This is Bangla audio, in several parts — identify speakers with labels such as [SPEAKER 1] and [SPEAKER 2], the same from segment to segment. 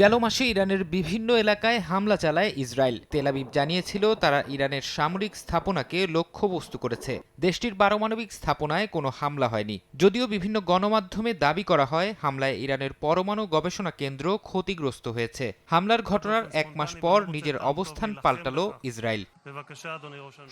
[SPEAKER 1] গেল মাসে ইরানের বিভিন্ন এলাকায় হামলা চালায় ইসরায়েল তেলাবিব জানিয়েছিল তারা ইরানের সামরিক স্থাপনাকে লক্ষ্যবস্তু করেছে দেশটির পারমাণবিক স্থাপনায় কোনো হামলা হয়নি যদিও বিভিন্ন গণমাধ্যমে দাবি করা হয় হামলায় ইরানের পরমাণু গবেষণা কেন্দ্র ক্ষতিগ্রস্ত হয়েছে হামলার ঘটনার এক মাস পর নিজের অবস্থান পাল্টালো ইসরায়েল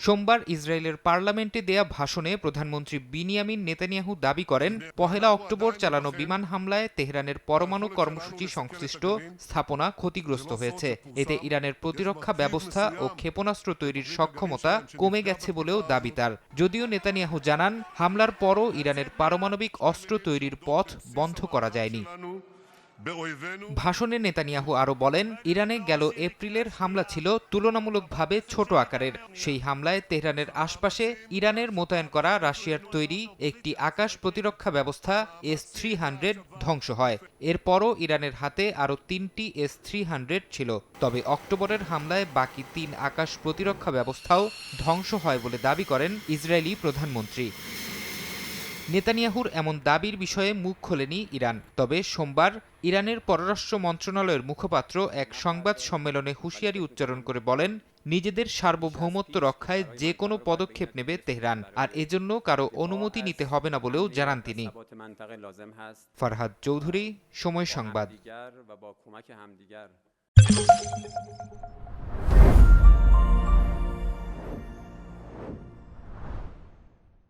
[SPEAKER 1] সোমবার ইসরায়েলের পার্লামেন্টে দেয়া ভাষণে প্রধানমন্ত্রী বিনিয়ামিন নেতানিয়াহু দাবি করেন পহেলা অক্টোবর চালানো বিমান হামলায় তেহরানের পরমাণু কর্মসূচি সংশ্লিষ্ট স্থাপনা ক্ষতিগ্রস্ত হয়েছে এতে ইরানের প্রতিরক্ষা ব্যবস্থা ও ক্ষেপণাস্ত্র তৈরির সক্ষমতা কমে গেছে বলেও দাবি তার যদিও নেতানিয়াহু জানান হামলার পরও ইরানের পারমাণবিক অস্ত্র তৈরির পথ বন্ধ করা যায়নি ভাষণে নেতানিয়াহু আরও বলেন ইরানে গেল এপ্রিলের হামলা ছিল তুলনামূলকভাবে ছোট আকারের সেই হামলায় তেহরানের আশপাশে ইরানের মোতায়েন করা রাশিয়ার তৈরি একটি আকাশ প্রতিরক্ষা ব্যবস্থা এস থ্রি হান্ড্রেড ধ্বংস হয় এরপরও ইরানের হাতে আরও তিনটি এস থ্রি হান্ড্রেড ছিল তবে অক্টোবরের হামলায় বাকি তিন আকাশ প্রতিরক্ষা ব্যবস্থাও ধ্বংস হয় বলে দাবি করেন ইসরায়েলি প্রধানমন্ত্রী নেতানিয়াহুর এমন দাবির বিষয়ে মুখ খোলেনি ইরান তবে সোমবার ইরানের পররাষ্ট্র মন্ত্রণালয়ের মুখপাত্র এক সংবাদ সম্মেলনে হুঁশিয়ারি উচ্চারণ করে বলেন নিজেদের সার্বভৌমত্ব রক্ষায় যে কোনো পদক্ষেপ নেবে তেহরান আর এজন্য কারো অনুমতি নিতে হবে না বলেও জানান তিনি ফরহাদ চৌধুরী সময় সংবাদ